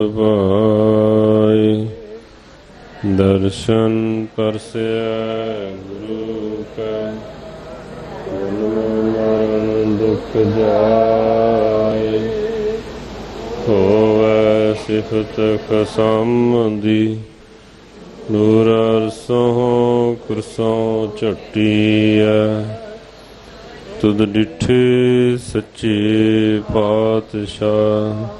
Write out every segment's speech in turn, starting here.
ਭਾਈ ਦਰਸ਼ਨ ਪਰਸਿਆ ਗੁਰੂ ਕਾ ਜਨਮ ਮਰਨ ਦੁਖ ਜਾਏ ਹੋਵੇ ਸਿਫਤ ਖਸਮ ਨੂਰ ਅਰਸੋਂ ਕੁਰਸੋਂ ਝਟੀਐ ਤੁਧ ਡਿਠੇ ਸੱਚੇ ਪਾਤਸ਼ਾਹ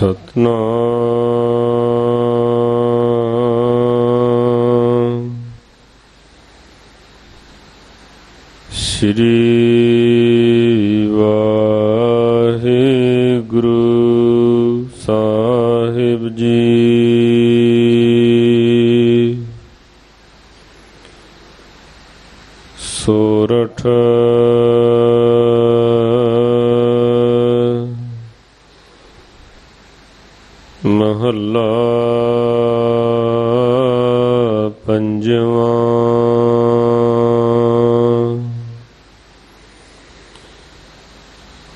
ਸਤਨਾਮ ਸ਼੍ਰੀ ਵਾਹਿਗੁਰੂ ਮਹੱਲਾ ਪੰਜਵਾਂ।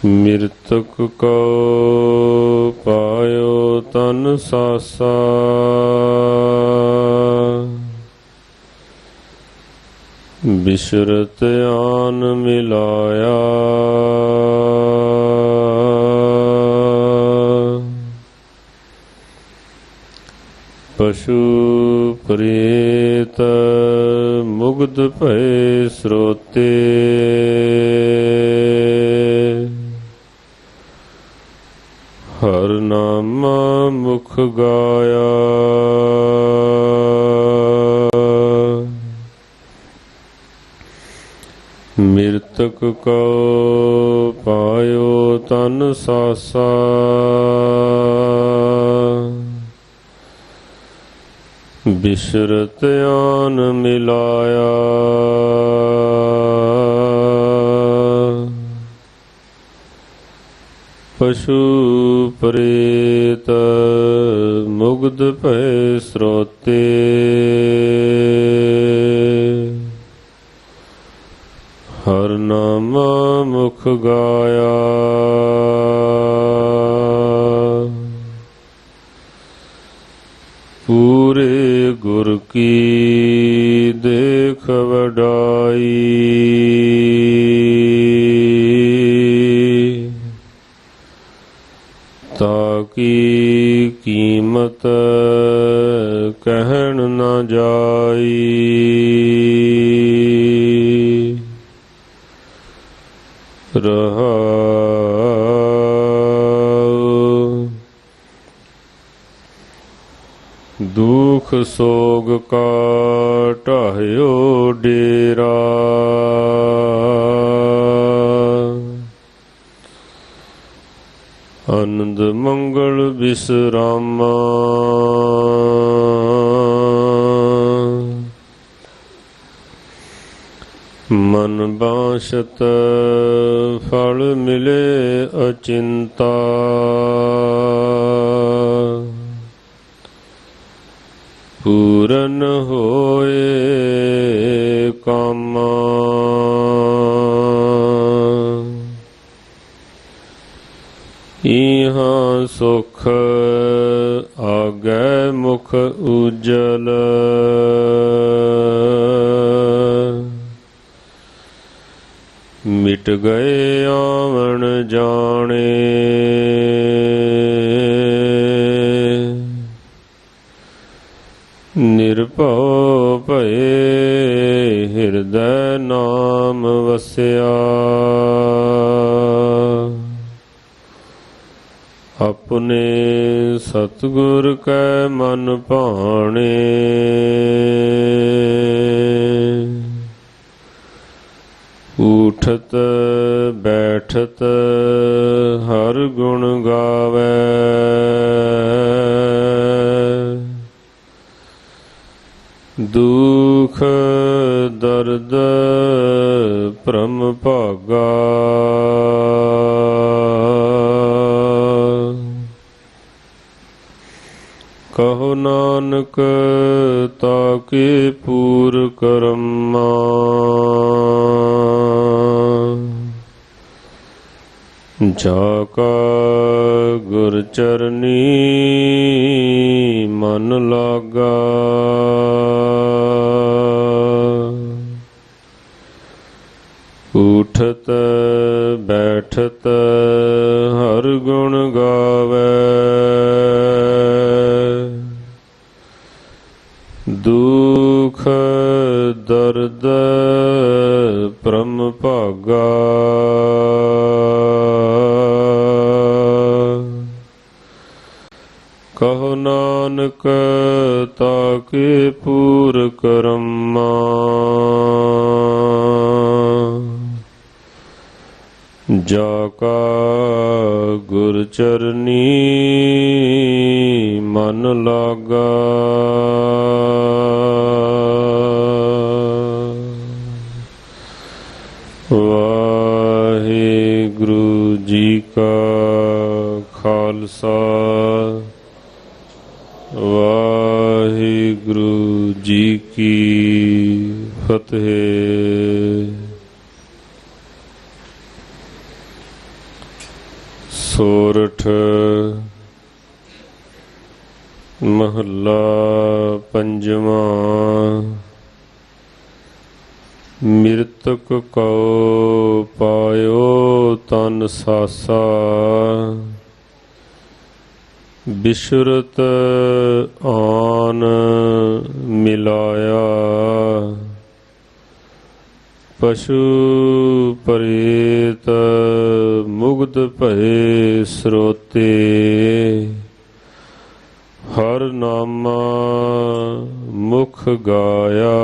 ਮਿਰਤਕ ਕੋ ਪਾਇਓ ਤਨ ਸਾਸਾ। ਬਿਸ਼ਰਤ ਆਨ ਮਿਲਾਇਆ। ਪਸ਼ੂ ਪ੍ਰੇਤ ਮੁਗਧ ਭਏ ਸਰੋਤੇ। ਹਰ ਨਾਮ ਮੁਖ ਗਾਇਆ। ਮਿਰਤਕ ਕੋ ਪਾਇਓ ਤਨ ਸਾਸਾ। ਬਿਸ਼ਰਤ ਆਨ ਮਿਲਾਇਆ। ਪਸ਼ੂ ਪ੍ਰੇਤ ਮੁਗਧ ਭੈ ਸਰੋਤੇ। ਹਰ ਨਾਮ ਮੁਖ ਗਾਇਆ ਪੂਰੇ ਗੁਰ ਕੀ ਦੇਖ ਵਡਾਈ। ਤਾਕੀ ਕੀਮਤ ਕਹਿਣ ਨਾ ਜਾਈ। ਰਹਾ ਦੁਖ ਸੋਗ ਕਾ ਢਹਿਓ ਡੇਰਾ। ਆਨੰਦ ਮੰਗਲ ਵਿਸ਼ਰਾਮ ਮਨ ਬਾਸ਼ਤ ਫਲ ਮਿਲੇ ਅਚਿੰਤਾ। ਪੂਰਨ ਹੋਏ ਕੰਮ। ਇਹਾਂ ਸੁਖ ਆਗੈ ਮੁਖ ਉਜਲ। ਮਿਟ ਮਿਟ ਗਏ ਆਵਣ ਜਾਣੇ। ਨਿਰਭਉ ਭਏ ਹਿਰਦੈ ਨਾਮ ਵਸਿਆ। ਆਪਣੇ ਸਤਿਗੁਰ ਕੈ ਮਨ ਭਾਣੇ। ਉਠਤ ਬੈਠਤ ਹਰ ਗੁਣ ਗਾਵੇ। ਦੁਖ, ਦਰਦ, ਭ੍ਰਮ ਭਾਗਾ। ਕਹੋ ਨਾਨਕ ਤਾਕੇ ਪੂਰ ਕਰਮਾ। ਜਾ ਕਾ ਗੁਰ ਚਰਨੀ ਮਨ ਲਾਗਾ। ਕਹੋ ਨਾਨਕ ਤਾਕੇ ਪੂਰ ਕਰਮਾ ਜਾ ਕਾ ਗੁਰ ਚਰਨੀ ਮਨ ਲਾਗਾ। ਵਾਹਿਗੁਰੂ ਜੀ ਕਾ ਖਾਲਸਾ। ਵਾਹਿਗੁਰੂ ਜੀ ਕੀ ਫਤਿਹ। ਸੋਰਠ ਮਹੱਲਾ ਪੰਜਵਾਂ। ਮਿਰਤਕ ਕਉ ਪਾਇਓ ਤਨ ਸਾਸਾ। ਬਿਸ਼ਰਤ ਆਨ ਮਿਲਾਇਆ। ਪਸ਼ੂ ਪਰੇਤ ਮੁਗਧ ਭਏ ਸਰੋਤੇ। ਹਰ ਨਾਮਾ ਮੁਖ ਗਾਇਆ।